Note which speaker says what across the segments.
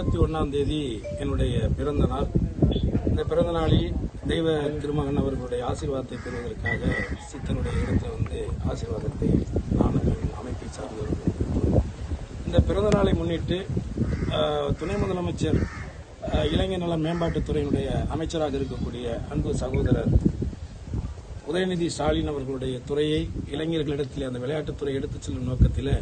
Speaker 1: முப்பத்தி ஒன்னாம் தேதி என்னுடைய பிறந்த நாள். இந்த பிறந்த நாளில் தெய்வ திருமகன் அவர்களுடைய ஆசீர்வாதத்தை பெறுவதற்காக சித்தனுடைய இடத்துல வந்து ஆசீர்வாதத்தை நான் அமைப்பை சார்ந்தவர்கள் இந்த பிறந்த நாளை முன்னிட்டு துணை முதலமைச்சர் இளைஞர் நல மேம்பாட்டுத்துறையினுடைய அமைச்சராக இருக்கக்கூடிய அன்பு சகோதரர் உதயநிதி ஸ்டாலின் அவர்களுடைய துறையை இளைஞர்களிடத்தில் அந்த விளையாட்டுத்துறை எடுத்துச் செல்லும் நோக்கத்தில்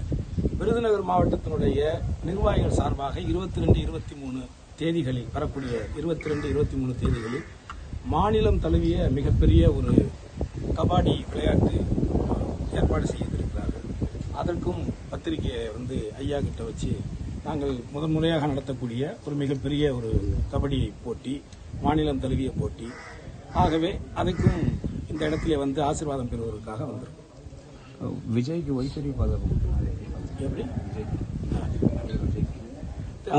Speaker 1: விருதுநகர் மாவட்டத்தினுடைய நிர்வாகிகள் சார்பாக இருபத்தி ரெண்டு இருபத்தி மூணு தேதிகளில் வரக்கூடிய இருபத்தி ரெண்டு இருபத்தி மூணு தேதிகளில் மாநிலம் தழுவிய மிகப்பெரிய ஒரு கபாடி விளையாட்டு ஏற்பாடு செய்திருக்கிறார்கள். அதற்கும் பத்திரிகையை வந்து ஐயா கிட்ட வச்சு நாங்கள் முதன் முறையாக நடத்தக்கூடிய ஒரு மிகப்பெரிய ஒரு கபடி போட்டி மாநிலம் தழுவிய போட்டி. ஆகவே அதுக்கும் இந்த இடத்துல வந்து ஆசீர்வாதம் பெறுவதற்காக வந்திருக்கோம்.
Speaker 2: விஜய்க்கு வைத்தறி பாதுகாப்பு
Speaker 1: எப்படி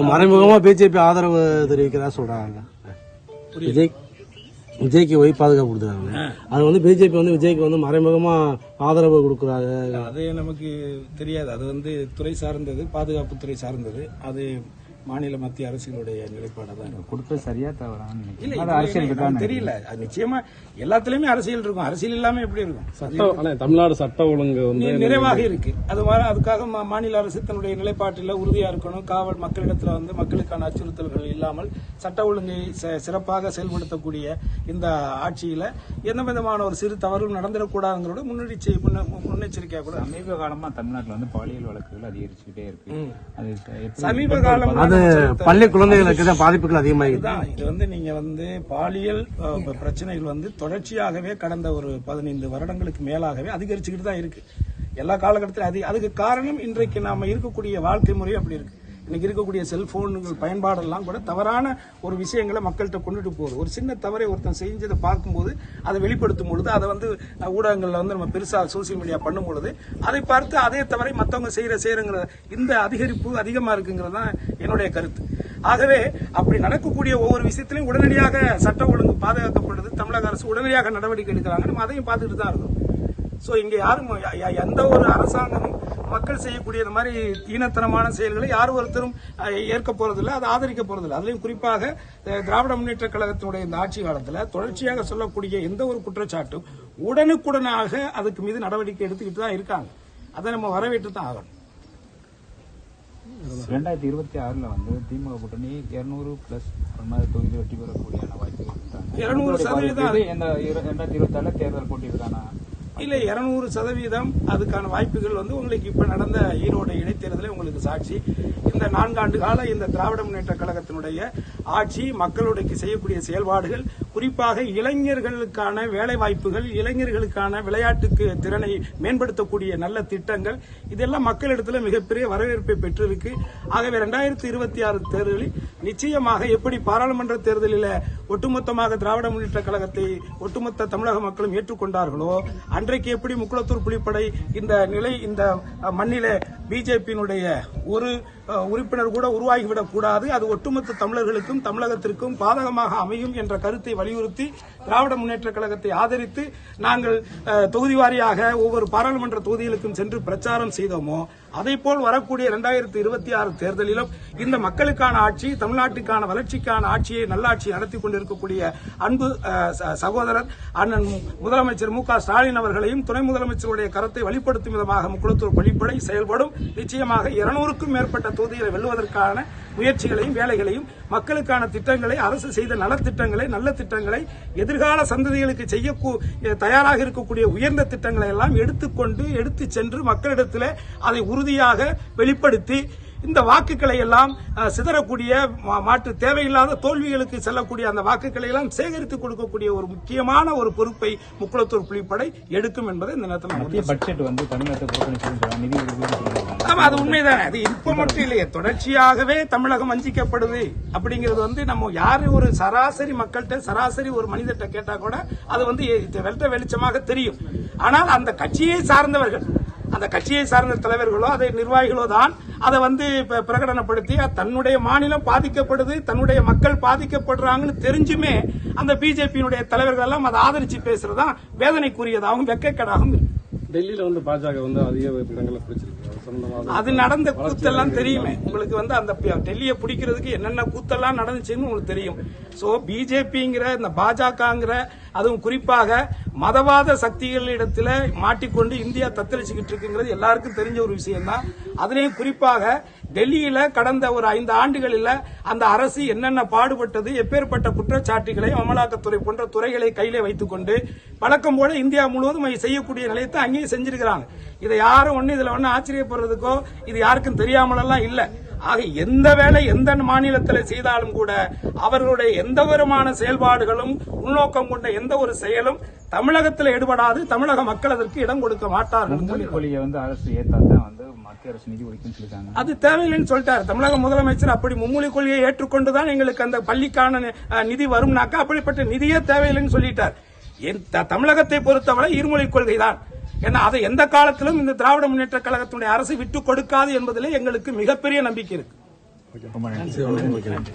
Speaker 3: மறைமுகமா பிஜேபி ஆதரவு தெரிவிக்கிறதா சொல்றாங்க. விஜய் விஜய்க்கு ஒய் பாதுகாப்பு கொடுக்குறாங்க. அது வந்து பிஜேபி வந்து விஜய்க்கு வந்து மறைமுகமா ஆதரவு கொடுக்குறாங்க.
Speaker 1: அது நமக்கு தெரியாது. அது வந்து துறை சார்ந்தது பாதுகாப்புத்துறை சார்ந்தது. அது மாநில மத்திய அரசுகளுடைய தான்.
Speaker 2: சரியா தவறான்னு
Speaker 1: இல்ல
Speaker 2: அது அரசியல்
Speaker 1: தெரியல. அது நிச்சயமா எல்லாத்துலயுமே அரசியல் இருக்கும். அரசியல் இல்லாம எப்படி இருக்கும்?
Speaker 4: ஆனா தமிழ்நாடு சட்ட ஒழுங்கு வந்து
Speaker 1: நிறைவாக இருக்கு. அது அதுக்காக மா- மாநில அரசு தன்னுடைய நிலைப்பாட்டில் உறுதியா இருக்கணும். காவல் மக்களிடத்துல வந்து மக்களுக்கான அச்சுறுத்தல்கள் இல்லாமல் சட்ட ஒழுங்கை ச- சிறப்பாக செயல்படுத்தக்கூடிய இந்த ஆட்சியில எந்த விதமான ஒரு சிறு தவறும் நடந்துடக்கூடாதுங்கிறோட முன்னெச்சரிக்கை முன்ன- முன்னெச்சரிக்கையா கூட.
Speaker 2: சமீப காலமா தமிழ்நாட்டுல வந்து பாலியல் வழக்குகள் அதிகரிச்சுக்கிட்டே இருக்கு. அது
Speaker 1: சமீப காலம்
Speaker 3: அது பள்ளி குழந்தைகளுக்கு தான் பாதிப்புகள் அதிகமாகிருக்கு.
Speaker 1: இது வந்து நீங்க வந்து பாலியல் பிரச்சனைகள் வந்து தொடர்ச்சியாகவே கடந்த ஒரு பதினைந்து வருடங்களுக்கு மேலாகவே அதிகரிச்சுக்கிட்டு தான் இருக்கு. எல்லா காலகட்டத்திலும் அது அதுக்கு காரணம் இன்றைக்கு நாம இருக்கக்கூடிய வாழ்க்கை முறை அப்படி இருக்கு. இன்னைக்கு இருக்கக்கூடிய செல்போன்கள் பயன்பாடெல்லாம் கூட தவறான ஒரு விஷயங்களை மக்கள்கிட்ட கொண்டுட்டு போகுது. ஒரு சின்ன தவறை ஒருத்தன் செஞ்சதை பார்க்கும்போது அதை வெளிப்படுத்தும் பொழுது அதை வந்து ஊடகங்களில் வந்து நம்ம பெருசாக சோசியல் மீடியா பண்ணும் பொழுது அதை பார்த்து அதே தவறை மற்றவங்க செய்கிற செய்கிறங்கிற இந்த அதிகரிப்பு அதிகமாக இருக்குங்கிறது தான் என்னுடைய கருத்து. ஆகவே அப்படி நடக்கக்கூடிய ஒவ்வொரு விஷயத்திலையும் உடனடியாக சட்ட ஒழுங்கு பாதுகாக்கப்படுது தமிழக அரசு உடனடியாக நடவடிக்கை எடுக்கிறாங்க நம்ம அதையும் பார்த்துட்டு தான் இருக்கோம். ஸோ இங்கே யாரும் எந்த ஒரு அரசாங்கமும் மக்கள் செய்யக்கூடிய இந்த மாதிரி ஈனத்தனமான செயல்களை யார் ஒருத்தரும் ஏற்க போறதில்லை அதை ஆதரிக்க போறதில்லை. அதுலயும் குறிப்பாக திராவிட முன்னேற்ற கழகத்தினுடைய இந்த ஆட்சி காலத்துல தொடர்ச்சியாக சொல்லக்கூடிய எந்த ஒரு குற்றச்சாட்டும் உடனுக்குடனாக அதுக்கு மீது நடவடிக்கை எடுத்துக்கிட்டு தான் இருக்காங்க. அதை நம்ம வரவேற்று தான் ஆகணும்.
Speaker 2: ரெண்டாயிரத்தி இருபத்தி ஆறுல வந்து திமுக கூட்டணி இருநூறு பிளஸ் மாதிரி தொகுதி வெற்றி பெறக்கூடிய இருக்காங்க
Speaker 1: 200 சதவீதம்
Speaker 2: ரெண்டாயிரத்தி இருபத்தி ஆறுல தேர்தல் போட்டியிருக்கானா
Speaker 1: இல்லை இருநூறு சதவீதம் அதுக்கான வாய்ப்புகள் வந்து உங்களுக்கு இப்ப நடந்த ஈரோடு இடைத்தேர்தலே உங்களுக்கு சாட்சி. இந்த நான்காண்டு கால இந்த திராவிட முன்னேற்ற கழகத்தினுடைய ஆட்சி மக்களுடைய செய்யக்கூடிய செயல்பாடுகள் குறிப்பாக இளைஞர்களுக்கான வேலைவாய்ப்புகள் இளைஞர்களுக்கான விளையாட்டுக்கு திறனை மேம்படுத்தக்கூடிய நல்ல திட்டங்கள் இதெல்லாம் மக்களிடத்தில் மிகப்பெரிய வரவேற்பை பெற்றிருக்கு. ஆகவே ரெண்டாயிரத்தி இருபத்தி ஆறு தேர்தலில் நிச்சயமாக எப்படி பாராளுமன்ற தேர்தலில் ஒட்டுமொத்தமாக திராவிட முன்னேற்ற கழகத்தை ஒட்டுமொத்த தமிழக மக்களும் ஏற்றுக்கொண்டார்களோ அன்றைக்கு எப்படி முக்குளத்தூர் புலிப்படை இந்த நிலை இந்த மண்ணில பிஜேபியினுடைய ஒரு உறுப்பினர் கூட உருவாகிவிடக் கூடாது. அது ஒட்டுமொத்த தமிழர்களுக்கும் தமிழகத்திற்கும் பாதகமாக அமையும் என்ற கருத்தை வலியுறுத்தி திராவிட முன்னேற்ற கழகத்தை ஆதரித்து நாங்கள் தொகுதி வாரியாக ஒவ்வொரு பாராளுமன்ற தொகுதிகளுக்கும் சென்று பிரச்சாரம் செய்தோமோ அதை போல் வரக்கூடிய இரண்டாயிரத்தி இருபத்தி ஆறு தேர்தலிலும் இந்த மக்களுக்கான ஆட்சி தமிழ்நாட்டுக்கான வளர்ச்சிக்கான ஆட்சியை நல்லாட்சி நடத்தி கொண்டிருக்கக்கூடிய அன்பு சகோதரர் அண்ணன் முதலமைச்சர் மு க ஸ்டாலின் அவர்களையும் துணை முதலமைச்சருடைய கரத்தை வழிப்படுத்தும் விதமாக முக்குளத்தூர் பள்ளிப்படை செயல்படும். நிச்சயமாக இருநூறுக்கும் மேற்பட்ட தொகுதிகளை வெல்லுவதற்கான முயற்சிகளையும் வேலைகளையும் மக்களுக்கான திட்டங்களை அரசு செய்த நலத்திட்டங்களை நல்ல திட்டங்களை எதிர்கால சந்ததிகளுக்கு செய்ய கூ- தயாராக இருக்கக்கூடிய உயர்ந்த திட்டங்களை எல்லாம் எடுத்துக்கொண்டு எடுத்து சென்று மக்களிடத்தில் அதை உறுதியாக வெளிப்படுத்தி இந்த வாக்குகளை எல்லாம் சிதறக்கூடிய மாற்று தேவையில்லாத தோல்விகளுக்கு செல்லக்கூடிய அந்த வாக்குகளை எல்லாம் சேகரித்து கொடுக்கக்கூடிய ஒரு முக்கியமான ஒரு பொறுப்பை முக்குளத்தூர் புலிப்படை எடுக்கும் என்பதை இந்த நேரத்தில்
Speaker 2: பட்ஜெட் வந்து தமிழகத்தை.
Speaker 1: ஆமா அது உண்மைதானே. அது இப்ப மட்டும் இல்லையே. தொடர்ச்சியாகவே தமிழகம் வஞ்சிக்கப்படுது அப்படிங்கிறது வந்து நம்ம யாரு ஒரு சராசரி மக்கள்கிட்ட சராசரி ஒரு மனிதர்கிட்ட கேட்டா கூட அது வந்து வெட்ட வெளிச்சமாக தெரியும். ஆனால் அந்த கட்சியை சார்ந்தவர்கள் அந்த கட்சியை சார்ந்த தலைவர்களோ அதை நிர்வாகிகளோ தான் அதை வந்து பிரகடனப்படுத்தி தன்னுடைய மாநிலம் பாதிக்கப்படுது தன்னுடைய மக்கள் பாதிக்கப்படுறாங்கன்னு தெரிஞ்சுமே அந்த பிஜேபியினுடைய தலைவர்கள் எல்லாம் அதை ஆதரிச்சு பேசுறதுதான் வேதனைக்குரியதாகவும் வெக்கக்கேடாகவும் இருக்கு.
Speaker 4: டெல்லியில வந்து பாஜக வந்து அதிக இடங்களை பிடிச்சிருக்கு.
Speaker 1: அது நடந்த கூத்தெல்லாம் தெரியுமே. உங்களுக்கு வந்து அந்த டெல்லியை பிடிக்கிறதுக்கு என்னென்ன கூத்தெல்லாம் நடந்துச்சுன்னு உங்களுக்கு தெரியும். சோ பிஜேபிங்கிற இந்த பாஜகங்கிற அதுவும் குறிப்பாக மதவாத சக்திகளிடத்துல மாட்டிக்கொண்டு இந்தியா தத்தளிச்சுக்கிட்டு இருக்குங்கிறது எல்லாருக்கும் தெரிஞ்ச ஒரு விஷயம்தான். அதுலேயும் குறிப்பாக டெல்லியில கடந்த ஒரு ஐந்து ஆண்டுகளில் அந்த அரசு என்னென்ன பாடுபட்டது எப்பேற்பட்ட குற்றச்சாட்டுகளை அமலாக்கத்துறை போன்ற துறைகளை கையில வைத்துக்கொண்டு வழக்கம் போல இந்தியா முழுவதும் செய்யக்கூடிய நிலையத்தை அங்கேயும் செஞ்சிருக்கிறாங்க. இதை யாரும் ஒன்று இதுல ஒண்ணு ஆச்சரியப்படுறதுக்கோ இது யாருக்கும் தெரியாமலெல்லாம் இல்லை. ஆக எந்த வேலை எந்த மாநிலத்தில் செய்தாலும் கூட அவர்களுடைய எந்த விதமான செயல்பாடுகளும் உள்நோக்கம் கொண்ட எந்த ஒரு செயலும் தமிழகத்தில் ஈடுபடாது தமிழக மக்கள் அதற்கு இடம் கொடுக்க மாட்டார்கள்
Speaker 2: கொள்கையை வந்து அரசு வந்து மத்திய அரசு நிதி ஒதுக்குன்னு சொல்லியிருக்காங்க.
Speaker 1: அது தேவையில்லைன்னு சொல்லிட்டாரு. தமிழக முதலமைச்சர் அப்படி மும்மொழி கொள்கையை ஏற்றுக்கொண்டுதான் எங்களுக்கு அந்த பள்ளிக்கான நிதி வரும்னாக்கா அப்படிப்பட்ட நிதியே தேவையில்லைன்னு சொல்லிட்டார். தமிழகத்தை பொறுத்தவரை இருமொழி கொள்கை தான் ஏன்னா அதை எந்த காலத்திலும் இந்த திராவிட முன்னேற்ற கழகத்தினுடைய அரசு விட்டு கொடுக்காது என்பதிலே எங்களுக்கு மிகப்பெரிய நம்பிக்கை இருக்கு.
Speaker 2: ரொம்ப நன்றி.